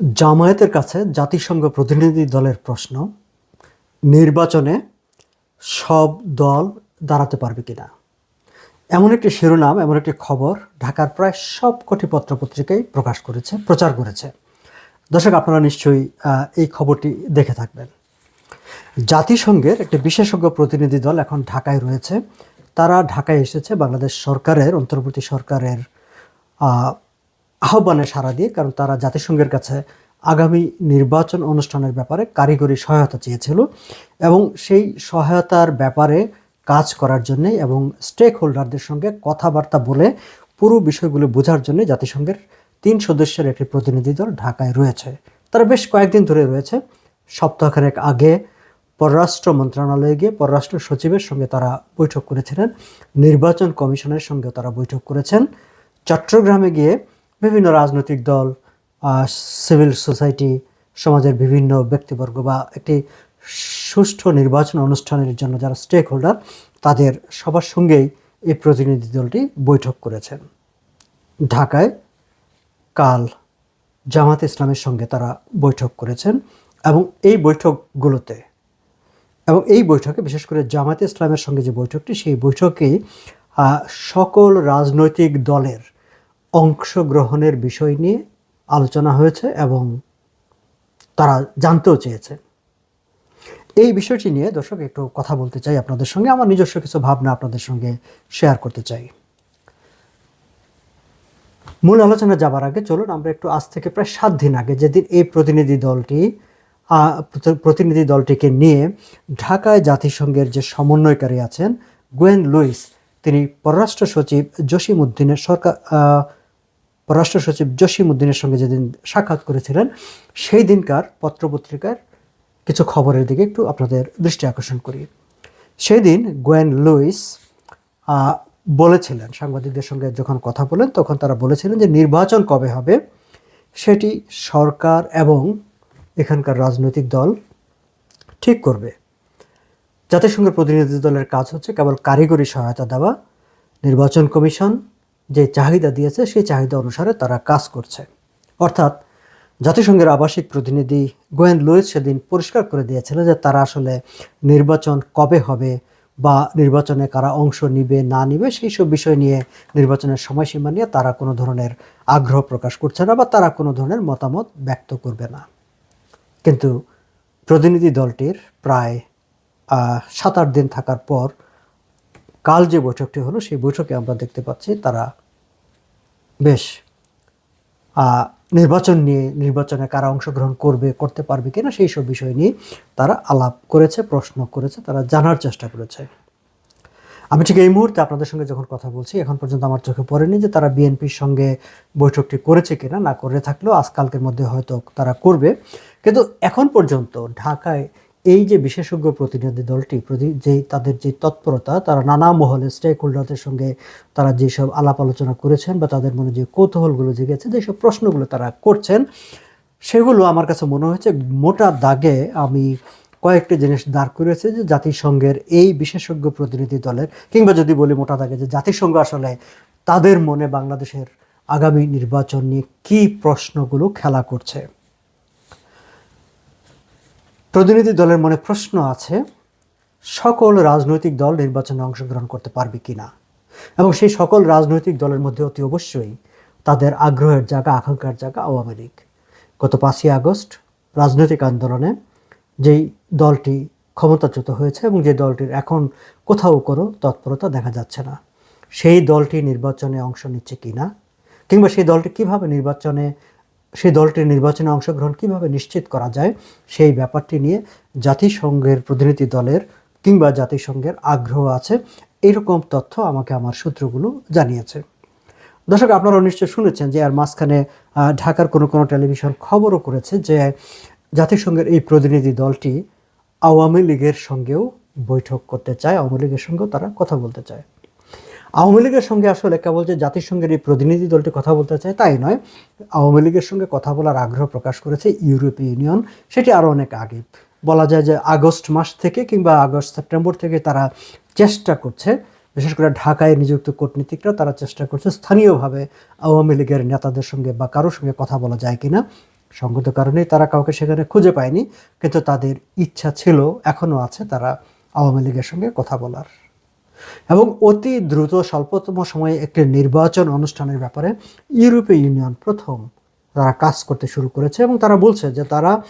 জামায়াতের কাছে জাতিসংঘ প্রতিনিধি দলের প্রশ্ন, নির্বাচনে সব দল দাঁড়াতে পারবে কিনা? এমন একটি শিরোনাম, এমন একটি খবর ঢাকার প্রায় সব কটি পত্রপত্রিকায় প্রকাশ করেছে, প্রচার করেছে। দর্শক, আপনারা নিশ্চয়ই এই খবরটি দেখে থাকবেন। জাতিসংঘের একটি বিশেষজ্ঞ প্রতিনিধি দল এখন ঢাকায় রয়েছে। তারা ঢাকায় এসেছে বাংলাদেশ সরকারের, অন্তর্বর্তী সরকারের আহ্বানে সাড়া দিয়ে, কারণ তারা জাতিসংঘের কাছে আগামী নির্বাচন অনুষ্ঠানের ব্যাপারে কারিগরি সহায়তা চেয়েছিল এবং সেই সহায়তার ব্যাপারে কাজ করার জন্যে এবং স্টেক হোল্ডারদের সঙ্গে কথাবার্তা বলে পুরো বিষয়গুলো বোঝার জন্য জাতিসংঘের তিন সদস্যের একটি প্রতিনিধি দল ঢাকায় রয়েছে। তারা বেশ কয়েকদিন ধরে রয়েছে। সপ্তাহখানেক আগে পররাষ্ট্র মন্ত্রণালয়ে গিয়ে পররাষ্ট্র সচিবের সঙ্গে তারা বৈঠক করেছিলেন। নির্বাচন কমিশনের সঙ্গে তারা বৈঠক করেছেন। চট্টগ্রামে গিয়ে বিভিন্ন রাজনৈতিক দল সিভিল সোসাইটি সমাজের বিভিন্ন ব্যক্তিবর্গ বা একটি সুষ্ঠু নির্বাচন অনুষ্ঠানের জন্য যারা স্টেক হোল্ডার তাদের সবার সঙ্গেই এই প্রতিনিধি দলটি বৈঠক করেছেন। ঢাকায় কাল জামাত ইসলামের সঙ্গে তারা বৈঠক করেছেন এবং এই বৈঠকগুলোতে এবং এই বৈঠকে বিশেষ করে জামাতে ইসলামের সঙ্গে যে বৈঠকটি, সেই বৈঠকে সকল রাজনৈতিক দলের অংশগ্রহণের বিষয় নিয়ে আলোচনা হয়েছে এবং তারা জানতেও চেয়েছে। এই বিষয়টি নিয়ে দর্শক, একটু কথা বলতে চাই আপনাদের সঙ্গে। আমার নিজস্ব কিছু ভাবনা আপনাদের সঙ্গে শেয়ার করতে চাই। মূল আলোচনা যাবার আগে চলুন, আমরা একটু আজ থেকে প্রায় সাত দিন আগে যেদিন এই প্রতিনিধি দলটি প্রতিনিধি দলটিকে নিয়ে ঢাকায় জাতিসংঘের যে সমন্বয়কারী আছেন, গোয়েন লুইস তিনি পররাষ্ট্র সচিব জসিম উদ্দিনের সরকার পররাষ্ট্র সচিব জসিম উদ্দিনের সঙ্গে যেদিন সাক্ষাৎ করেছিলেন, সেই দিনকার পত্রপত্রিকার কিছু খবরের দিকে একটু আপনাদের দৃষ্টি আকর্ষণ করি। সেই দিন গোয়েন লুইস বলেছিলেন, সাংবাদিকদের সঙ্গে যখন কথা বলেন, তখন তারা বলেছিলেন যে নির্বাচন কবে হবে? সেটি সরকার এবং এখানকার রাজনৈতিক দল ঠিক করবে। জাতিসংঘের প্রতিনিধি দলের কাজ হচ্ছে কেবল কারিগরি সহায়তা দেওয়া, নির্বাচন কমিশন যে চাহিদা দিয়েছে, সেই চাহিদা অনুসারে তারা কাজ করছে। অর্থাৎ জাতিসংঘের আবাসিক প্রতিনিধি গোয়েন লুইস সেদিন পরিষ্কার করে দিয়েছিলেন যে তারা আসলে নির্বাচন কবে হবে বা নির্বাচনে কারা অংশ নিবে, না নিবে, সেই সব বিষয় নিয়ে নির্বাচনের সময়সীমা নিয়ে তারা কোনো ধরনের আগ্রহ প্রকাশ করছে না বা তারা কোনো ধরনের মতামত ব্যক্ত করবে না। কিন্তু প্রতিনিধি দলটির প্রায় সাত আট দিন থাকার পর কাল যে বৈঠকটি হলো, সেই বৈঠকে আমরা দেখতে পাচ্ছি তারা বেশ নির্বাচন নিয়ে, নির্বাচনে কারা অংশগ্রহণ করবে, করতে পারবে কিনা সেই সব বিষয় নিয়ে তারা আলাপ করেছে, প্রশ্ন করেছে, তারা জানার চেষ্টা করেছে। আমি ঠিক এই মুহূর্তে আপনাদের সঙ্গে যখন কথা বলছি, এখন পর্যন্ত আমার চোখে পড়েনি যে তারা বিএনপির সঙ্গে বৈঠকটি করেছে কিনা, না করে থাকলেও আজকালকের মধ্যে হয়তো তারা করবে। কিন্তু এখন পর্যন্ত ঢাকায় এই যে বিশেষজ্ঞ প্রতিনিধি দলটি যে তাদের যে তৎপরতা, তারা নানা মহলে স্টেক হোল্ডারদের সঙ্গে তারা যেসব আলাপ আলোচনা করেছেন বা তাদের মনে যে কৌতূহলগুলো জেগেছে, যেসব প্রশ্নগুলো তারা করছেন, সেগুলো আমার কাছে মনে হয়েছে মোটা দাগে আমি কয়েকটি জিনিস দাঁড় করেছে যে জাতিসংঘের এই বিশেষজ্ঞ প্রতিনিধি দলের, কিংবা যদি বলি মোটা দাগে যে জাতিসংঘ আসলে তাদের মনে বাংলাদেশের আগামী নির্বাচন নিয়ে কী প্রশ্নগুলো খেলা করছে। প্রতিনিধি দলের মনে প্রশ্ন আছে, সকল রাজনৈতিক দল নির্বাচনে অংশগ্রহণ করতে পারবে কিনা? এবং সেই সকল রাজনৈতিক দলের মধ্যে অতি অবশ্যই তাদের আগ্রহের জায়গা, আকাঙ্ক্ষার জায়গা আওয়ামী লীগ। গত পাঁচই আগস্ট রাজনৈতিক আন্দোলনে যেই দলটি ক্ষমতাচ্যুত হয়েছে এবং যে দলটির এখন কোথাও কোনো তৎপরতা দেখা যাচ্ছে না, সেই দলটি নির্বাচনে অংশ নিচ্ছে কি না কিংবা সেই দলটি কীভাবে নির্বাচনে সেই দলটির নির্বাচনে অংশগ্রহণ কীভাবে নিশ্চিত করা যায়, সেই ব্যাপারটি নিয়ে জাতিসংঘের প্রতিনিধি দলের কিংবা জাতিসংঘের আগ্রহ আছে, এরকম তথ্য আমাকে আমার সূত্রগুলো জানিয়েছে। দর্শক আপনারা নিশ্চয় শুনেছেন যে আর মাঝখানে ঢাকার কোনো কোনো টেলিভিশন খবরও করেছে যে জাতিসংঘের এই প্রতিনিধি দলটি আওয়ামী লীগের সঙ্গেও বৈঠক করতে চায়, আওয়ামী লীগের সঙ্গেও তারা কথা বলতে চায়। আওয়ামী লীগের সঙ্গে আসলে কেবল যে জাতিসংঘের এই প্রতিনিধি দলটি কথা বলতে চায়, তাই নয়। আওয়ামী লীগের সঙ্গে কথা বলার আগ্রহ প্রকাশ করেছে ইউরোপীয় ইউনিয়ন। সেটি আরও অনেক আগে। বলা যায় যে আগস্ট মাস থেকে কিংবা আগস্ট সেপ্টেম্বর থেকে তারা চেষ্টা করছে, বিশেষ করে ঢাকায় নিযুক্ত কূটনীতিকরা তারা চেষ্টা করছে স্থানীয়ভাবে আওয়ামী লীগের নেতাদের সঙ্গে বা কারোর সঙ্গে কথা বলা যায় কিনা। সঙ্গত কারণেই তারা কাউকে সেখানে খুঁজে পায়নি, কিন্তু তাদের ইচ্ছা ছিল এখনও আছে তারা আওয়ামী লীগের সঙ্গে কথা বলার। এবং অতি দ্রুত স্বল্পতম সময়ে একটি নির্বাচন অনুষ্ঠানের ব্যাপারে ইউরোপীয় ইউনিয়ন প্রথম তারা কাজ করতে শুরু করেছে এবং তারা বলছে যে তারা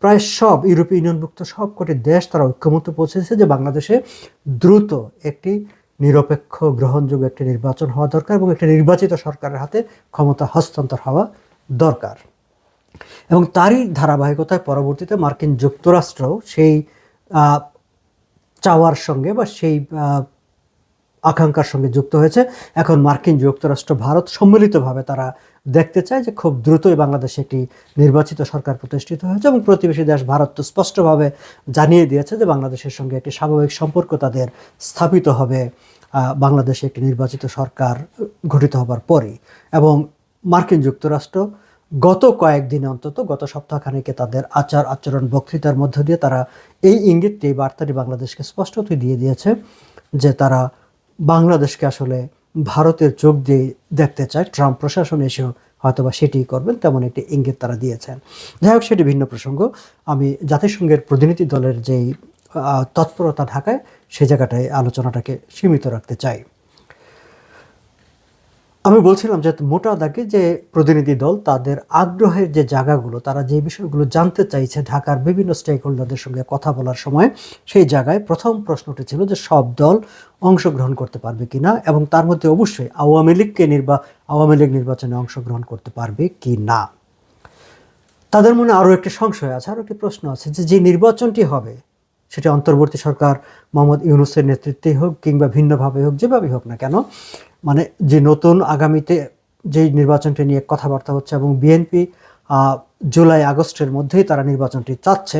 প্রায় সব ইউরোপীয় ইউনিয়নভুক্ত সব কটি দেশ তারা ঐক্যমত পৌঁছেছে যে বাংলাদেশে দ্রুত একটি নিরপেক্ষ গ্রহণযোগ্য একটি নির্বাচন হওয়া দরকার এবং একটি নির্বাচিত সরকারের হাতে ক্ষমতা হস্তান্তর হওয়া দরকার। এবং তারই ধারাবাহিকতায় পরবর্তীতে মার্কিন যুক্তরাষ্ট্র সেই চাওয়ার সঙ্গে বা সেই আকাঙ্ক্ষার সঙ্গে যুক্ত হয়েছে। এখন মার্কিন যুক্তরাষ্ট্র ভারত সম্মিলিতভাবে তারা দেখতে চায় যে খুব দ্রুতই বাংলাদেশে একটি নির্বাচিত সরকার প্রতিষ্ঠিত হয়েছে এবং প্রতিবেশী দেশ ভারত তো স্পষ্টভাবে জানিয়ে দিয়েছে যে বাংলাদেশের সঙ্গে একটি স্বাভাবিক সম্পর্ক তাদের স্থাপিত হবে বাংলাদেশে একটি নির্বাচিত সরকার গঠিত হবার পরই। এবং মার্কিন যুক্তরাষ্ট্র গত কয়েকদিনে অন্তত, গত সপ্তাহখানেকে তাদের আচার আচরণ, বক্তৃতার মধ্য দিয়ে তারা এই ইঙ্গিতটি, এই বার্তাটি বাংলাদেশকে স্পষ্টতই দিয়ে দিয়েছে যে তারা বাংলাদেশকে আসলে ভারতের চোখ দিয়ে দেখতে চায়। ট্রাম্প প্রশাসন এসেও হয়তো বা সেটি করবেন, তেমন একটি ইঙ্গিত তারা দিয়েছেন। যাই হোক, সেটি ভিন্ন প্রসঙ্গ। আমি জাতিসংঘের প্রতিনিধি দলের যেই তৎপরতা ঢাকায়, সে জায়গাটায় আলোচনাটাকে সীমিত রাখতে চাই। আমি বলছিলাম যে মোটা দাগে যে প্রতিনিধি দল, তাদের আগ্রহের যে জায়গাগুলো, তারা যে বিষয়গুলো জানতে চাইছে ঢাকার বিভিন্ন স্টেক হোল্ডারদের সঙ্গে কথা বলার সময়, সেই জায়গায় প্রথম প্রশ্নটি ছিল যে সব দল অংশগ্রহণ করতে পারবে কিনা এবং তার মধ্যে অবশ্যই আওয়ামী লীগকে নির্বা, আওয়ামী লীগ নির্বাচনে অংশগ্রহণ করতে পারবে কি না? তাদের মনে আরও একটি সংশয় আছে, আরও একটি প্রশ্ন আছে যে যে নির্বাচনটি হবে সেটি অন্তর্বর্তী সরকার মোহাম্মদ ইউনুসের নেতৃত্বেই হোক কিংবা ভিন্নভাবে হোক যেভাবেই হোক না কেন মানে যে নতুন আগামীতে যেই নির্বাচনটি নিয়ে কথাবার্তা হচ্ছে এবং বিএনপি জুলাই আগস্টের মধ্যেই তারা নির্বাচনটি চাচ্ছে,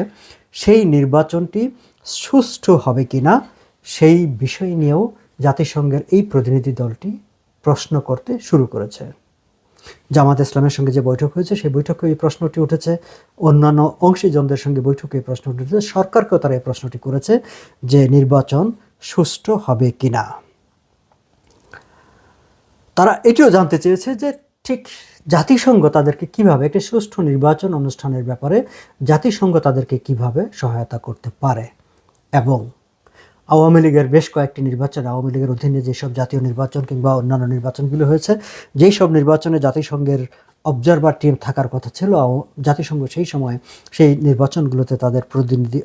সেই নির্বাচনটি সুষ্ঠু হবে কিনা সেই বিষয় নিয়েও জাতিসংঘের এই প্রতিনিধি দলটি প্রশ্ন করতে শুরু করেছে। জামাত ইসলামের সঙ্গে যে বৈঠক হয়েছে, সেই বৈঠকে এই প্রশ্নটি উঠেছে। অন্যান্য অংশীজনদের সঙ্গে বৈঠকে এই প্রশ্নটি উঠেছে। সরকারকেও তারা এই প্রশ্নটি করেছে যে নির্বাচন সুষ্ঠু হবে কিনা। তারা এটিও জানতে চেয়েছে যে ঠিক জাতিসংঘ তাদেরকে কীভাবে, একটি সুষ্ঠু নির্বাচন অনুষ্ঠানের ব্যাপারে জাতিসংঘ তাদেরকে কীভাবে সহায়তা করতে পারে এবং আওয়ামী লীগের বেশ কয়েকটি নির্বাচন, আওয়ামী লীগের অধীনে যেসব জাতীয় নির্বাচন কিংবা অন্যান্য নির্বাচনগুলো হয়েছে যেই সব নির্বাচনে জাতিসংঘের অবজারভার টিম থাকার কথা ছিল জাতিসংঘ সেই সময় সেই নির্বাচনগুলোতে তাদের প্রতিনিধি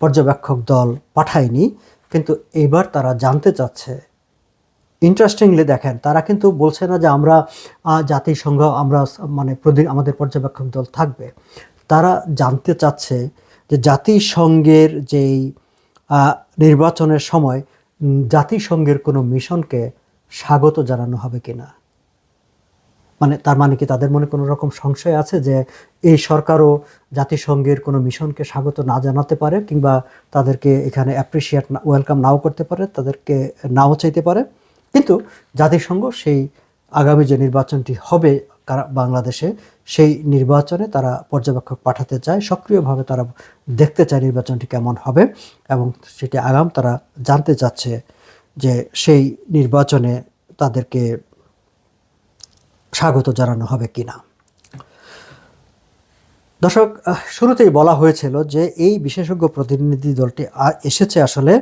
পর্যবেক্ষক দল পাঠায়নি। কিন্তু এবার তারা জানতে চাচ্ছে ইন্টারেস্টিংলি দেখেন, তারা কিন্তু বলছে না যে আমরা জাতিসংঘ, আমরা মানে প্রতি, আমাদের পর্যবেক্ষক দল থাকবে। তারা জানতে চাচ্ছে যে জাতিসংঘের যেই নির্বাচনের সময় জাতিসংঘের কোনো মিশনকে স্বাগত জানানো হবে কি না মানে তার মানে কি তাদের মনে কোনো রকম সংশয় আছে যে এই সরকারও জাতিসংঘের কোনো মিশনকে স্বাগত না জানাতে পারে কিংবা তাদেরকে এখানে অ্যাপ্রিসিয়েট ওয়েলকাম নাও করতে পারে, তাদেরকে নাও চাইতে পারে? কিন্তু জাতিসংঘ সেই আগামী যে নির্বাচনটি হবে কারা- বাংলাদেশে সেই নির্বাচনে তারা পর্যবেক্ষক পাঠাতে চায়, সক্রিয়ভাবে তারা দেখতে চায় নির্বাচনটি কেমন হবে এবং সেটি আগাম তারা জানতে চাচ্ছে যে সেই নির্বাচনে তাদেরকে স্বাগত জানানো হবে কিনা। দর্শক শুরুতেই বলা হয়েছিল যে এই বিশেষজ্ঞ প্রতিনিধি দলটি এসেছে আসলে।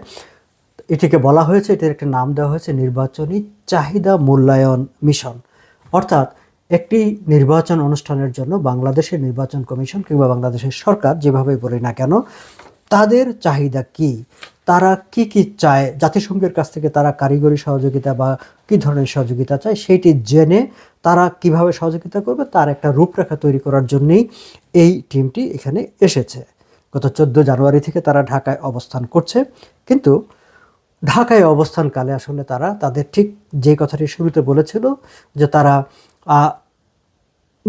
এটিকে বলা হয়েছে, এটির একটা নাম দেওয়া হয়েছে নির্বাচনী চাহিদা মূল্যায়ন মিশন। অর্থাৎ একটি নির্বাচন অনুষ্ঠানের জন্য বাংলাদেশের নির্বাচন কমিশন কিংবা বাংলাদেশের সরকার যেভাবে বলি না কেন, তাদের চাহিদা কি? তারা কি কি চায়? জাতিসংঘের কাছ থেকে তারা কারিগরি সহযোগিতা বা কি ধরনের সহযোগিতা চায় সেটি জেনে তারা কীভাবে সহযোগিতা করবে তার একটা রূপরেখা তৈরি করার জন্যই এই টিমটি এখানে এসেছে। গত চোদ্দ জানুয়ারি থেকে তারা ঢাকায় অবস্থান করছে, কিন্তু ঢাকায় অবস্থানকালে আসলে তারা তাদের ঠিক যে কথাটি শুরুতে বলেছিল যে তারা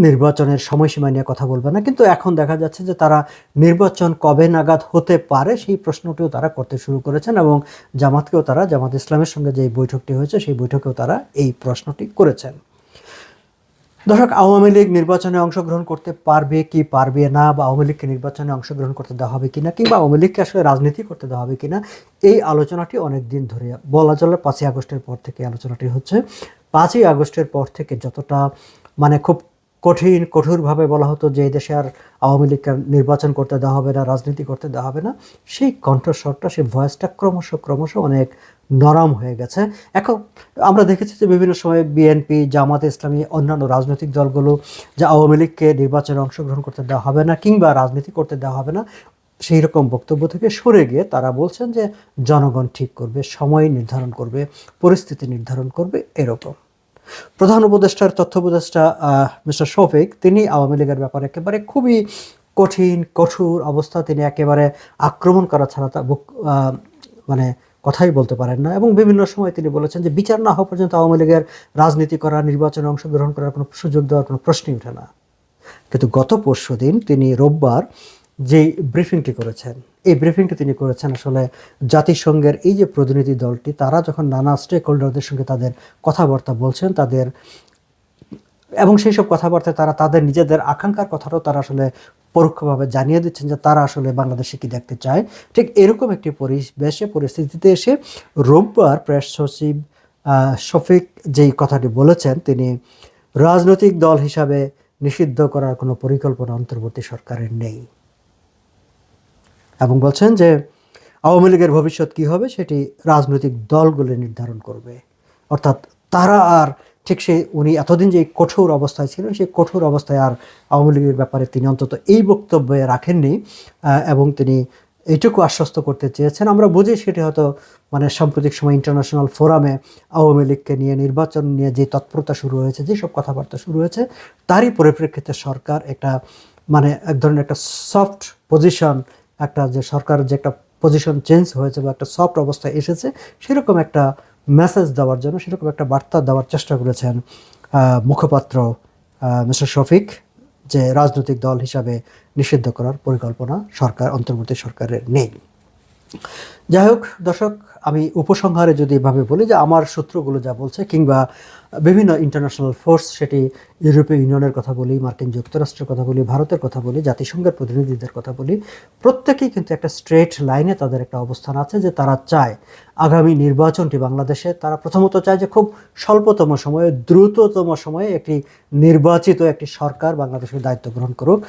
নির্বাচনের সময়সীমা নিয়ে কথা বলবে না, কিন্তু এখন দেখা যাচ্ছে যে তারা নির্বাচন কবে নাগাদ হতে পারে সেই প্রশ্নটিও তারা করতে শুরু করেছেন এবং জামাতকেও তারা, জামাত ইসলামের সঙ্গে যে বৈঠকটি হয়েছে সেই বৈঠকেও তারা এই প্রশ্নটি করেছেন। দর্শক, আওয়ামী লীগ নির্বাচনে অংশগ্রহণ করতে পারবে কি পারবে না বা আওয়ামী লীগকে নির্বাচনে অংশগ্রহণ করতে দেওয়া হবে কিনা কিংবা আওয়ামী লীগকে আসলে রাজনীতি করতে দেওয়া হবে কিনা, এই আলোচনাটি অনেক দিন ধরে বলা চলে, পাঁচই আগস্টের পর থেকে আলোচনাটি হচ্ছে। পাঁচই আগস্টের পর থেকে যতটা মানে খুব কঠিন, কঠোরভাবে বলা হতো যে এই দেশে আর আওয়ামী লীগকে নির্বাচন করতে দেওয়া হবে না, রাজনীতি করতে দেওয়া হবে না, সেই কণ্ঠস্বরটা, সেই ভয়েসটা ক্রমশ ক্রমশ অনেক নরম হয়ে গেছে। এখন আমরা দেখেছি যে বিভিন্ন সময় বিএনপি, জামাত ইসলামী, অন্যান্য রাজনৈতিক দলগুলো যে আওয়ামী লীগকে নির্বাচনে অংশগ্রহণ করতে দেওয়া হবে না কিংবা রাজনীতি করতে দেওয়া হবে না সেই রকম বক্তব্য থেকে সরে গিয়ে তারা বলছেন যে জনগণ ঠিক করবে, সময় নির্ধারণ করবে, পরিস্থিতি নির্ধারণ করবে এরকম। প্রধান উপদেষ্টার, তথ্য উপদেষ্টা মিস্টার শফিক, তিনি আওয়ামী লীগের ব্যাপারে একেবারে খুবই কঠিন, কঠোর অবস্থা তিনি একেবারে আক্রমণ করা ছাড়া তা মানে কথাই বলতে পারেন না। এবং বিভিন্ন সময় তিনি বলেছেন যে বিচার না হওয়া পর্যন্ত আওয়ামী লীগের রাজনীতি করা, নির্বাচনে অংশগ্রহণ করার কোনো সুযোগ দেওয়ার কোনো প্রশ্নই ওঠে না। কিন্তু গত পরশু দিন তিনি রোববার যেই ব্রিফিংটি করেছেন। এই ব্রিফিংটি তিনি করেছেন আসলে জাতিসংঘের এই যে প্রতিনিধি দলটি, তারা যখন নানা স্টেক হোল্ডারদের সঙ্গে তাদের কথাবার্তা বলছেন, তাদের এবং সেই সব কথাবার্তায় তারা তাদের নিজেদের আকাঙ্ক্ষার কথাটাও তারা আসলে পরোক্ষভাবে জানিয়ে দিচ্ছেন যে তারা আসলে বাংলাদেশে কি দেখতে চায়। ঠিক এরকম একটি পরিবেশে, পরিস্থিতিতে এসে রোববার প্রেস সচিব শফিক যেই কথাটি বলেছেন, তিনি রাজনৈতিক দল হিসাবে নিষিদ্ধ করার কোনো পরিকল্পনা অন্তর্বর্তী সরকারের নেই। এবং বলছেন যে আওয়ামী লীগের ভবিষ্যৎ কী হবে সেটি রাজনৈতিক দলগুলো নির্ধারণ করবে। অর্থাৎ তারা আর ঠিক সেই উনি এতদিন যে কঠোর অবস্থায় ছিলেন, সেই কঠোর অবস্থায় আর আওয়ামী লীগের ব্যাপারে তিনি অন্তত এই বক্তব্যে রাখেননি এবং তিনি এইটুকু আশ্বস্ত করতে চেয়েছেন। আমরা বুঝি সেটি হয়তো মানে সাম্প্রতিক সময় ইন্টারন্যাশনাল ফোরামে আওয়ামী লীগকে নিয়ে নির্বাচন নিয়ে যে তৎপরতা শুরু হয়েছে যেসব কথাবার্তা শুরু হয়েছে, তারই পরিপ্রেক্ষিতে সরকার একটা মানে এক ধরনের একটা সফট পজিশন একটা যে সরকার যে একটা পজিশন চেঞ্জ হয়েছে বা একটা সফট অবস্থায় এসেছে, সেরকম একটা মেসেজ দেওয়ার জন্য, সেরকম একটা বার্তা দেওয়ার চেষ্টা করেছেন মুখপাত্র মিস্টার শফিক, যে রাজনৈতিক দল হিসাবে নিষিদ্ধ করার পরিকল্পনা সরকার, অন্তর্বর্তী সরকারের নেই। যাই হোক, দর্শক, আমি উপসংহারে যদি এভাবে বলি যে আমার সূত্রগুলো যা বলছে কিংবা বিভিন্ন ইন্টারন্যাশনাল ফোর্স সেটি ইউরোপীয় ইউনিয়নের কথা বলি, মার্কিন যুক্তরাষ্ট্রের কথা বলি, ভারতের কথা বলি, জাতিসংঘের প্রতিনিধিদের কথা বলি, প্রত্যেকেই কিন্তু একটা স্ট্রেট লাইনে তাদের একটা অবস্থান আছে যে তারা চায় আগামী নির্বাচনটি বাংলাদেশে। তারা প্রথমত চায় যে খুব স্বল্পতম সময়ে, দ্রুততম সময়ে একটি নির্বাচিত একটি সরকার বাংলাদেশের দায়িত্ব গ্রহণ করুক।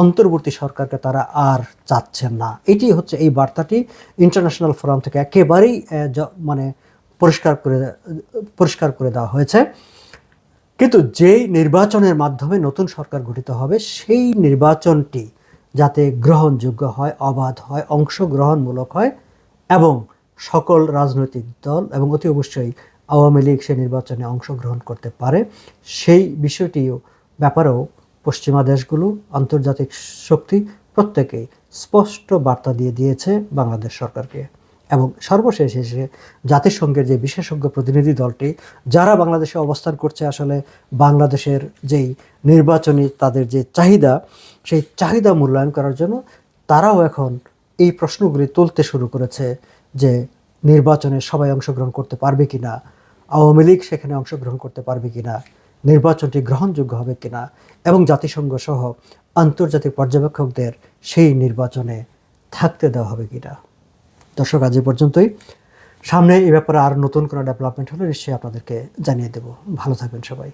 অন্তর্বর্তী সরকারকে তারা আর চাচ্ছেন না। এটি হচ্ছে এই বার্তাটি ইন্টারন্যাশনাল ফোরাম থেকে একেবারেই মানে পরিষ্কার করে পরিষ্কার করে দেওয়া হয়েছে। কিন্তু যেই নির্বাচনের মাধ্যমে নতুন সরকার গঠিত হবে, সেই নির্বাচনটি যাতে গ্রহণযোগ্য হয়, অবাধ হয়, অংশগ্রহণমূলক হয় এবং সকল রাজনৈতিক দল এবং অতি অবশ্যই আওয়ামী লীগ সে নির্বাচনে অংশগ্রহণ করতে পারে, সেই বিষয়টিও, ব্যাপারেও পশ্চিমা দেশগুলো আন্তর্জাতিক শক্তি প্রত্যেকেই স্পষ্ট বার্তা দিয়ে দিয়েছে বাংলাদেশ সরকারকে। এবং সর্বশেষ এসে জাতিসংঘের যে বিশেষজ্ঞ প্রতিনিধি দলটি, যারা বাংলাদেশে অবস্থান করছে আসলে বাংলাদেশের যেই নির্বাচনী তাদের যে চাহিদা, সেই চাহিদা মূল্যায়ন করার জন্য তারাও এখন এই প্রশ্নগুলি তুলতে শুরু করেছে যে নির্বাচনে সবাই অংশগ্রহণ করতে পারবে কিনা, আওয়ামী লীগ সেখানে অংশগ্রহণ করতে পারবে কিনা। নির্বাচনটি গ্রহণযোগ্য হবে কিনা এবং জাতিসংঘ সহ আন্তর্জাতিক পর্যবেক্ষকদের সেই নির্বাচনে থাকতে দেওয়া হবে কিনা। দর্শক, আজ পর্যন্তই। সামনে এ ব্যাপারে আর নতুন কোনো ডেভেলপমেন্ট হলে নিশ্চয়ই আপনাদেরকে জানিয়ে দেব। ভালো থাকবেন সবাই।